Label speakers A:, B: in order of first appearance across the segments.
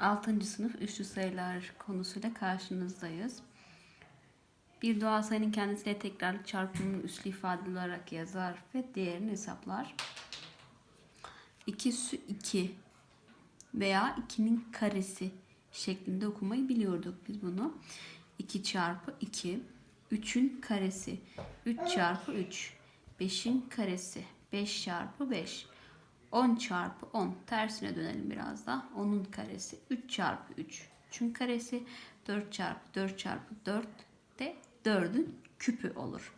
A: 6. sınıf üslü sayılar konusuyla karşınızdayız. Bir doğal sayının kendisiyle tekrarlı çarpımını üslü ifade olarak yazar ve değerini hesaplar. 2 üssü 2 veya 2'nin karesi şeklinde okumayı biliyorduk biz bunu. 2 çarpı 2, 3'ün karesi, 3 çarpı 3, 5'in karesi, 5 çarpı 5, 10 çarpı 10. Tersine dönelim biraz da. 10'un karesi 3 çarpı 3. 3'ün karesi 4 çarpı 4 çarpı 4 de 4'ün küpü olur.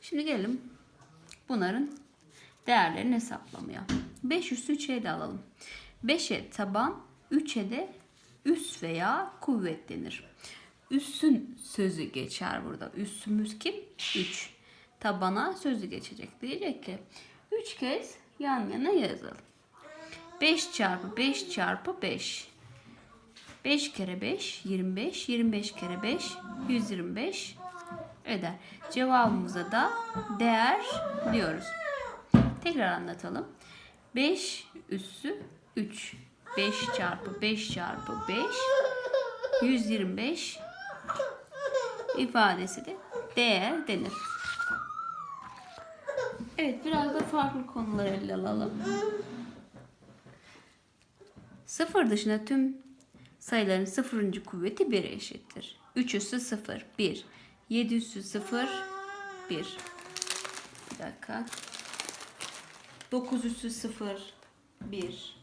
A: Şimdi gelelim bunların değerlerini hesaplamaya. 5 üssü 3'e de alalım. 5'e taban, 3'e de üs veya kuvvet denir. Üssün sözü geçer burada. Üssümüz kim? 3. Tabana sözü geçecek. Diyecek ki 3 kez yan yana yazalım. 5 çarpı 5 çarpı 5. 5 kere 5 25. 25 kere 5 125 eder. Cevabımıza da değer diyoruz. Tekrar anlatalım. 5 üssü 3. 5 çarpı 5 çarpı 5 125 ifadesi de değer denir. Evet biraz da farklı konuları ele alalım. Sıfır dışında tüm sayıların sıfırıncı kuvveti 1'e eşittir. 3 üssü 0, 1. 7 üssü 0, 1. Bir dakika. 9 üssü 0, 1.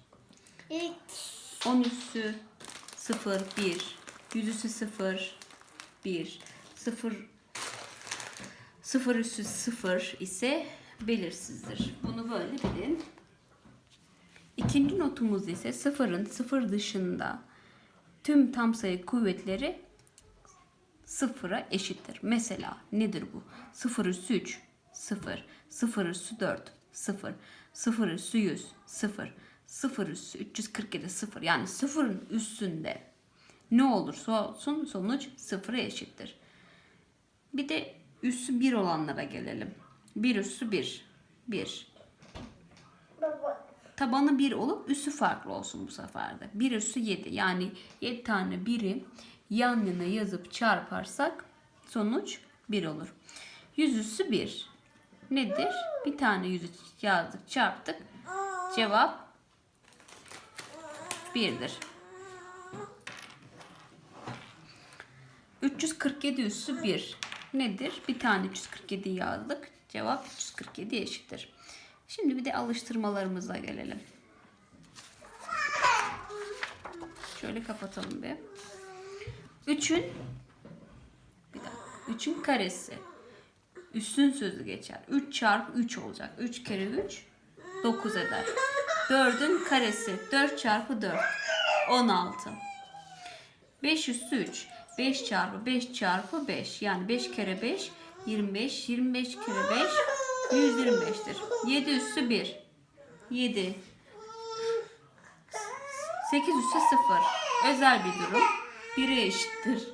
A: 10 üssü 0, 1. 100 üssü 0, 1. 0 0 üssü 0 ise belirsizdir. Bunu böyle bilin. İkinci notumuz ise sıfırın sıfır dışında tüm tam sayı kuvvetleri sıfıra eşittir. Mesela nedir bu? Sıfır üssü 3, 0, sıfır üssü 4, 0, sıfır üssü 100, 0, sıfır üssü 347, 0. Yani sıfırın üstünde ne olursa olsun sonuç sıfıra eşittir. Bir de üssü 1 olanlara gelelim. 1 üssü 1, 1. Tabanı 1 olup üssü farklı olsun bu sefer de. 1 üssü 7 yani 7 tane 1'i yan yana yazıp çarparsak sonuç 1 olur. 100 üssü 1 nedir? Bir tane 100'ü yazdık çarptık. Cevap 1'dir. 347 üssü 1 nedir? Bir tane 347 yazdık. Cevap 347 eşittir. Şimdi bir de alıştırmalarımıza gelelim. Şöyle kapatalım bir. 3'ün bir dakika. 3'ün karesi. Üstün sözü geçer. 3 çarpı 3 olacak. 3 kere 3 9 eder. 4'ün karesi. 4 çarpı 4 16. 5 üssü 3. 5 çarpı 5 çarpı 5. Yani 5 kere 5 25. 25 kere 5 125'tir. 7 üssü 1. 7. 8 üssü 0. Özel bir durum. 1'e eşittir.